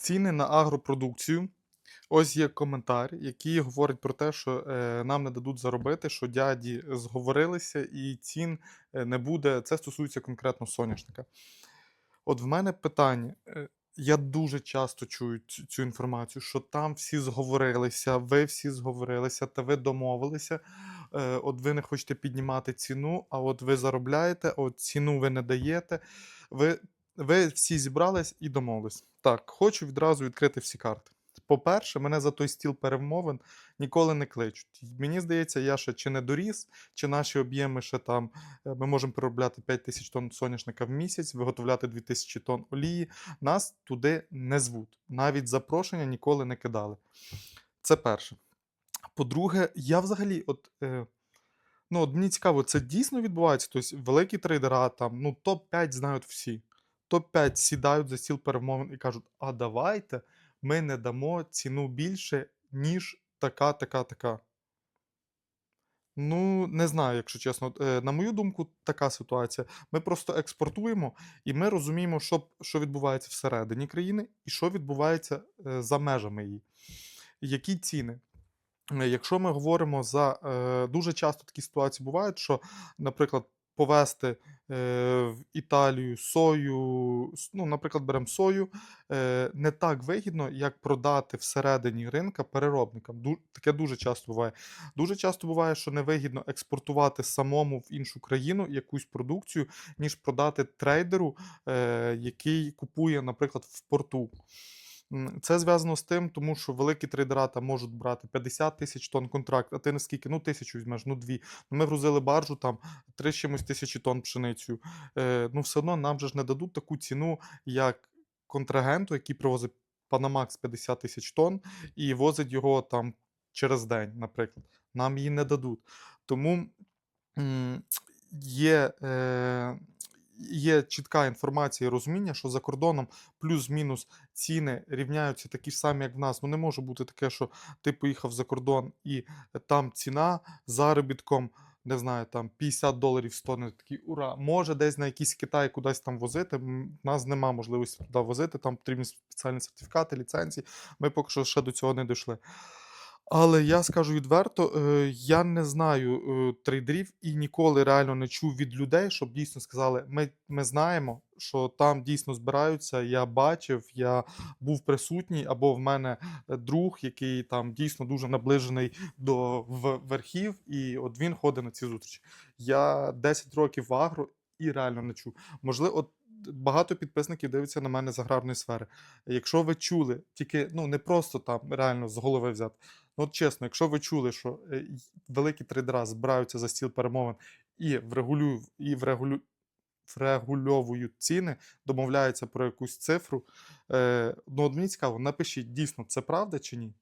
Ціни на агропродукцію. Ось є коментар, який говорить про те, що е, нам не дадуть заробити, що дяді зговорилися і цін е, не буде. Це стосується конкретно соняшника. От в мене питання. е, Я дуже часто чую цю, інформацію, що там всі зговорилися, ви всі зговорилися, та ви домовилися. От ви не хочете піднімати ціну, а от ви заробляєте, от ціну ви не даєте. Ви, ви всі зібрались і домовились. Так, хочу відразу відкрити всі карти. По-перше, мене за той стіл перемовин ніколи не кличуть. Мені здається, я ще чи не доріс, чи наші об'єми ще там. е, Ми можемо переробляти 5 тисяч тонн соняшника в місяць, виготовляти 2 тисячі тонн олії. Нас туди не звуть. Навіть запрошення ніколи не кидали. Це перше. По-друге, я взагалі, от. Е, Ну, от мені цікаво, це дійсно відбувається. Тобто великі трейдера, там, ну, топ-5 знають всі. Топ-5 сідають за стіл перемовин і кажуть: а давайте ми не дамо ціну більше, ніж така, така, така. Ну, не знаю, якщо чесно. Е, На мою думку, така ситуація. Ми просто експортуємо, і ми розуміємо, що, що відбувається всередині країни і що відбувається е, за межами її. Які ціни? Е, Якщо ми говоримо за дуже часто такі ситуації бувають, що, наприклад, повезти е, в Італію сою, ну, наприклад, беремо сою, е, не так вигідно, як продати всередині ринка переробникам. Таке дуже часто буває. Дуже часто буває, що невигідно експортувати самому в іншу країну якусь продукцію, ніж продати трейдеру, е, який купує, наприклад, в порту. Це зв'язано з тим, тому що великі трейдера там можуть брати 50 тисяч тонн контракт, а ти наскільки? Ну, тисячу візьмеш, ну дві. Ми грузили баржу там 3 з чимось тисячі тонн пшеницю. Е, ну, все одно нам же ж не дадуть таку ціну, як контрагенту, який привозить Панамакс 50 тисяч тонн і возить його там через день, наприклад. Нам її не дадуть. Тому є, е, є чітка інформація і розуміння, що за кордоном плюс-мінус ціни рівняються такі ж самі, як в нас. Ну не може бути таке, що ти поїхав за кордон і там ціна заробітком. Не знаю, там 50 доларів 100, не такий ура. Може, десь на якийсь Китай кудись там возити. У нас нема можливості туди возити, там потрібні спеціальні сертифікати, ліцензії. Ми поки що ще до цього не дійшли. Але я скажу відверто, е, я не знаю е, трейдерів і ніколи реально не чув від людей, щоб дійсно сказали: ми, ми знаємо, що там дійсно збираються. Я бачив, я був присутній, або в мене е, друг, який там дійсно дуже наближений до верхів, і от він ходить на ці зустрічі. Я 10 років в агро і реально не чув. Можливо, от багато підписників дивиться на мене з аграрної сфери. Якщо ви чули, тільки ну не просто там реально з голови взяти. Ну, от чесно, якщо ви чули, що е, великі трейдера збираються за стіл перемовин і врегулюють і врегулю, врегульовують ціни, домовляються про якусь цифру. Е, ну, от мені цікаво, напишіть, дійсно це правда чи ні?